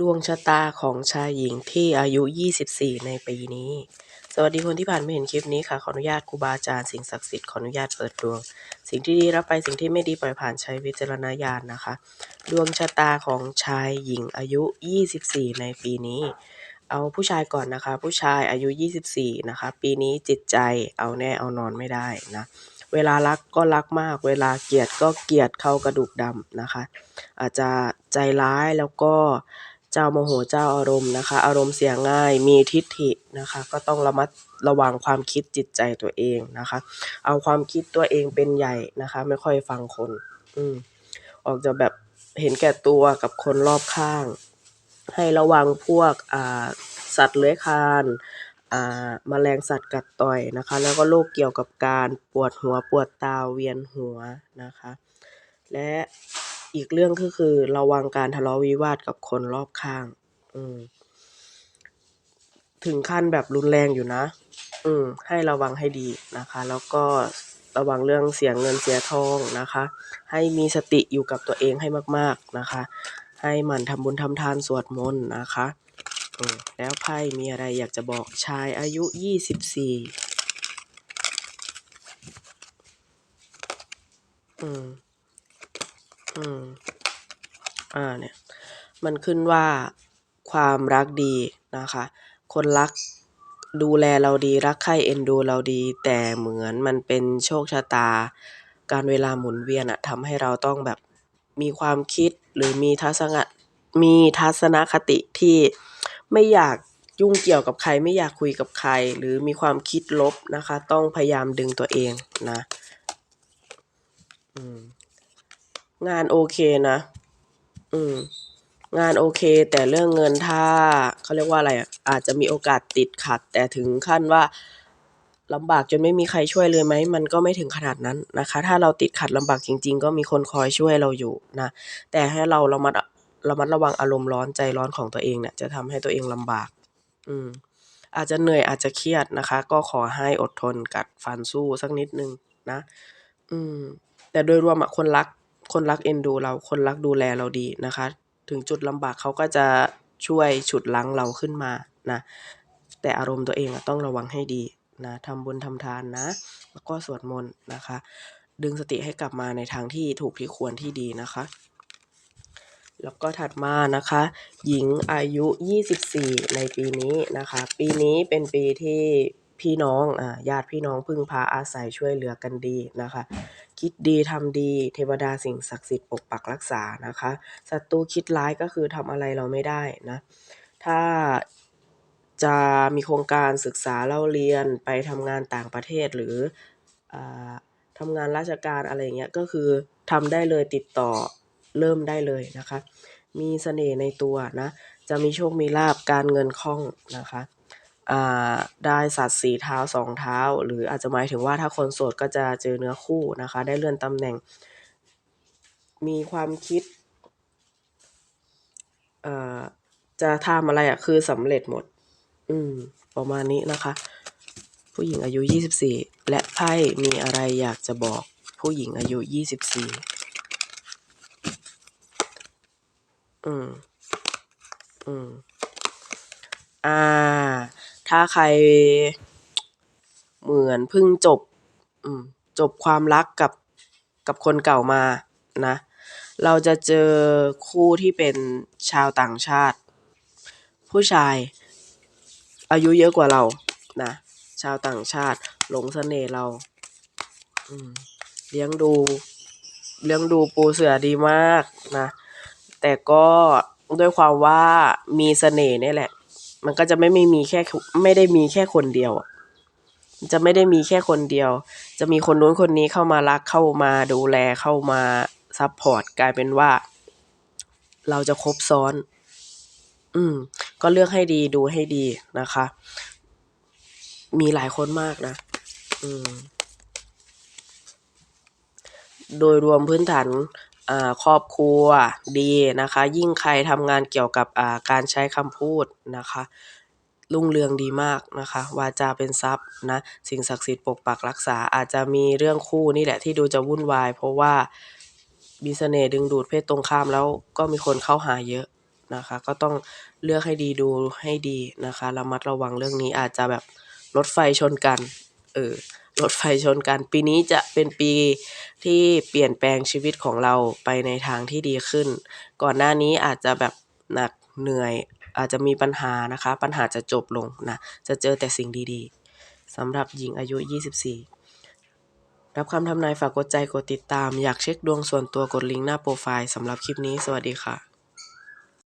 ดวงชะตาของชายหญิงที่อายุ 24 ในปีนี้ สวัสดีคนที่ผ่านมาเห็นคลิปนี้ค่ะ ขออนุญาตครูบาอาจารย์สิ่งศักดิ์สิทธิ์ขออนุญาตเปิดดวง สิ่งที่ดีรับไปสิ่งที่ไม่ดีปล่อยผ่านใช้วิจารณญาณนะคะ ดวงชะตาของชายหญิงอายุ 24 ในปีนี้ เอาผู้ชายก่อนนะคะ ผู้ชายอายุ 24 นะคะ ปีนี้จิตใจเอาแน่เอานอนไม่ได้นะเวลารักก็รักมาก เวลาเกลียดก็เกลียดเข้ากระดูกดำนะคะ อาจจะใจร้ายแล้วก็ เจ้าโมโหเจ้าอารมณ์นะคะ อารมณ์เสียง่ายมีทิฏฐินะคะ ก็ต้องระมัดระวังความคิดจิตใจตัวเองนะคะ เอาความคิดตัวเองเป็นใหญ่นะคะ ไม่ค่อยฟังคน อืมออกจะแบบเห็นแก่ตัวกับคนรอบข้าง ให้ระวังพวกอ่าสัตว์เลื้อยคลานอ่าแมลงสัตว์กัดต่อยนะคะ แล้วก็โรคเกี่ยวกับการปวดหัวปวดตาเวียนหัวนะคะ และ อีกเรื่องก็คือ ระวังการทะเลาะวิวาทกับคนรอบข้าง อืม ถึงขั้นแบบรุนแรงอยู่นะ อืม ให้ระวังให้ดีนะคะ แล้วก็ระวังเรื่องเสียเงินเสียทองนะคะ ให้มีสติอยู่กับตัวเองให้มาก ๆนะคะ ให้หมั่นทำบุญทำทานสวดมนต์นะคะอืมแล้วไพ่มีอะไรอยากจะบอกชายอายุ 24 อืม อืม อ่าเนี่ย มันขึ้นว่าความรักดีนะคะ คนรักดูแลเราดีรักใคร่เอ็นดูเราดี แต่เหมือนมันเป็นโชคชะตา การเวลาหมุนเวียนอะทำให้เราต้องแบบมีความคิดหรือมีทัศนะมีทัศนคติที่ไม่อยากยุ่งเกี่ยวกับใครไม่อยากคุยกับใคร หรือมีความคิดลบนะคะ ต้องพยายามดึงตัวเองนะ อืม งานโอเคนะ อืม งานโอเค แต่เรื่องเงินถ้าเขาเรียกว่าอะไรอะอาจจะมีโอกาสติดขัด แต่ถึงขั้นว่าลำบากจนไม่มีใครช่วยเลยไหมมันก็ไม่ถึงขนาดนั้นนะคะ ถ้าเราติดขัดลำบากจริง ๆ ก็มีคนคอยช่วยเราอยู่นะแต่ให้เราเระมัดระมัดระวังอารมณ์ร้อนใจร้อนของตัวเองเนี่ยจะทำให้ตัวเองลำบาก อืม อาจจะเหนื่อยอาจจะเครียดนะคะ ก็ขอให้อดทนกัดฟันสู้สักนิดนึงนะ อืม แต่โดยรวมอะคนรัก คนรักเอ็นดูเรา คนรักดูแลเราดีนะคะ ถึงจุดลำบากเขาก็จะช่วยฉุดรั้งเราขึ้นมานะแต่อารมณ์ตัวเองต้องระวังให้ดีนะทำบุญทำทานนะ แล้วก็สวดมนต์นะคะ ดึงสติให้กลับมาในทางที่ถูกที่ควรที่ดีนะคะ แล้วก็ถัดมานะคะ หญิงอายุ 24 ในปีนี้นะคะ ปีนี้เป็นปีที่พี่น้องอ่าญาติพี่น้องพึ่งพาอาศัยช่วยเหลือกันดีนะคะ คิดดีทำดี เทวดาสิ่งศักดิ์สิทธิ์ปกปักรักษานะคะศัตรูคิดร้ายก็คือทำอะไรเราไม่ได้นะถ้าจะมีโครงการศึกษาเล่าเรียนไปทำงานต่างประเทศหรืออทำงานราชการอะไรเงี้ยก็คือทำได้เลยติดต่อเริ่มได้เลยนะคะ มีเสน่ห์ในตัวนะ จะมีโชคมีลาบการเงินคล่องนะคะ ได้สัตว์สีเท้าสองเท้า หรืออาจจะหมายถึงว่าถ้าคนโสดก็จะเจอเนื้อคู่นะคะ ได้เลื่อนตำแหน่ง มีความคิดจะทำอะไรอะคือสำเร็จหมด อืม ประมาณนี้นะคะ ผู้หญิงอายุ 24 และไพ่มีอะไรอยากจะบอกผู้หญิงอายุ 24 อืม อืม อ่า ถ้าใครเหมือนเพิ่งจบจบความรักกับกับคนเก่ามานะ เราจะเจอคู่ที่เป็นชาวต่างชาติ ผู้ชายอายุเยอะกว่าเรานะ ชาวต่างชาติหลงเสน่ห์เราเลี้ยงดู เลี้ยงดูปูเสือดีมากนะ แต่ก็ด้วยความว่ามีเสน่ห์นี่แหละ มันก็จะไม่ไม่มีแค่ไม่ได้มีแค่คนเดียวจะไม่ได้มีแค่คนเดียว จะมีคนนู้นคนนี้เข้ามารักเข้ามาดูแลเข้ามาซัพพอร์ตกลายเป็นว่า เราจะครบซ้อน อืม ก็เลือกให้ดีดูให้ดีนะคะ มีหลายคนมากนะ อืม โดยรวมพื้นฐาน ครอบครัวดีนะคะ ยิ่งใครทำงานเกี่ยวกับอ่าการใช้คำพูดนะคะ รุ่งเรืองดีมากนะคะ วาจาเป็นทรัพย์นะ สิ่งศักดิ์สิทธิ์ปกปักรักษาอาจจะมีเรื่องคู่นี่แหละที่ดูจะวุ่นวาย เพราะว่ามีเสน่ห์ดึงดูดเพศตรงข้ามแล้วก็มีคนเข้าหาเยอะนะคะ ก็ต้องเลือกให้ดีดูให้ดีนะคะระมัดระวังเรื่องนี้อาจจะแบบรถไฟชนกันเออ รถไฟชนกัน ปีนี้จะเป็นปีที่เปลี่ยนแปลงชีวิตของเราไปในทางที่ดีขึ้น ก่อนหน้านี้อาจจะแบบหนักเหนื่อย อาจจะมีปัญหานะคะ ปัญหาจะจบลงนะจะเจอแต่สิ่งดีๆสำหรับหญิงอายุ 24 รับคำทำนายฝากกดใจกดติดตาม อยากเช็คดวงส่วนตัวกดลิงก์หน้าโปรไฟล์สำหรับคลิปนี้ สวัสดีค่ะ